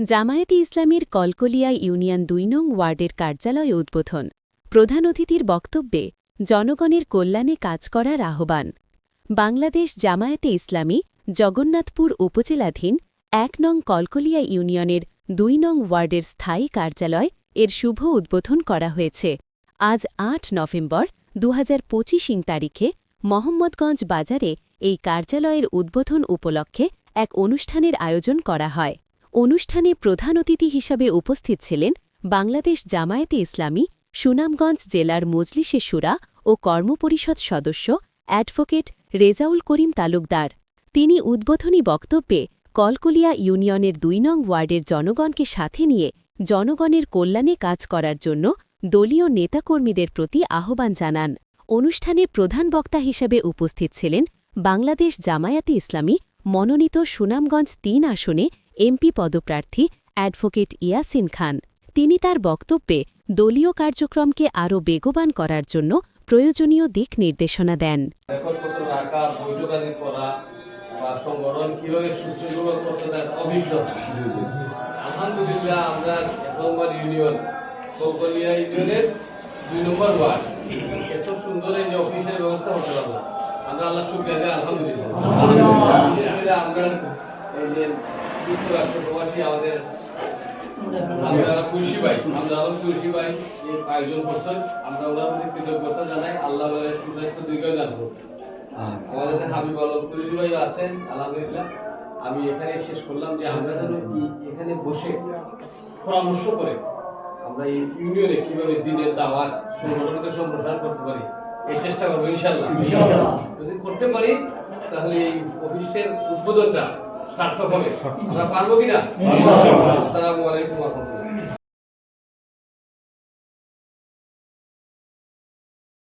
জামায়াতে ইসলামীর কলকলিয়া ইউনিয়ন দুই নং ওয়ার্ডের কার্যালয় উদ্বোধন। প্রধান অতিথির বক্তব্যে জনগণের কল্যাণে কাজ করার আহ্বান। বাংলাদেশ জামায়াতে ইসলামী জগন্নাথপুর উপজেলাধীন এক নং কলকলিয়া ইউনিয়নের দুই নং ওয়ার্ডের স্থায়ী কার্যালয় এর শুভ উদ্বোধন করা হয়েছে। আজ আট নভেম্বর দু ইং তারিখে মোহাম্মদগঞ্জ বাজারে এই কার্যালয়ের উদ্বোধন উপলক্ষে এক অনুষ্ঠানের আয়োজন করা হয়। অনুষ্ঠানে প্রধান অতিথি হিসাবে উপস্থিত ছিলেন বাংলাদেশ জামায়াতে ইসলামী, সুনামগঞ্জ জেলার মজলিসে সুরা ও কর্মপরিষদ সদস্য অ্যাডভোকেট রেজাউল করিম তালুকদার। তিনি উদ্বোধনী বক্তব্যে কলকলিয়া ইউনিয়নের দুই নং ওয়ার্ডের জনগণকে সাথে নিয়ে জনগণের কল্যাণে কাজ করার জন্য দলীয় নেতাকর্মীদের প্রতি আহ্বান জানান। অনুষ্ঠানে প্রধান বক্তা হিসেবে উপস্থিত ছিলেন বাংলাদেশ জামায়াতে ইসলামী মনোনীত সুনামগঞ্জ তিন আসনে এমপি পদপ্রার্থী অ্যাডভোকেট ইয়াসিন খান। তিনি তার বক্তব্যে দলীয় কার্যক্রমকে আরও বেগবান করার জন্য প্রয়োজনীয় দিক নির্দেশনা দেন। আলহামদুলিল্লাহ আমরা ইউনিয়ন ইউনিয়নের দুই নম্বর ওয়ার্ড। এত সুন্দর এই অফিসের ব্যবস্থা হতে পারব আমরা আল্লাহ শুক্রিয়া আলহামদুলিল্লাহ আমরা যুক্তরাষ্ট্র প্রবাসী আমাদের আমরা ভাই আমরা আবার কুলসি ভাই আয়োজন করছেন। আমরা ওনার প্রতি কৃতজ্ঞতা জানাই। আল্লাহ সুস্বাস্থ্য দীর্ঘায়ু দান আমাদের হাবিব আলম কুলসি ভাই আছেন আলহামদুলিল্লাহ। আমি এখানে শেষ করলাম যে আমরা যেন এখানে বসে পরামর্শ করে আমরা এই ইউনিয়নে কীভাবে দিনের দাওয়াত সংগঠনকে সম্প্রসারণ করতে পারি এই চেষ্টা করব ইনশাল্লাহ যদি করতে পারি তাহলে এই অফিসের উদ্বোধনটা সার্থক হবে। আমরা পারব কিনা? আসসালামু আলাইকুম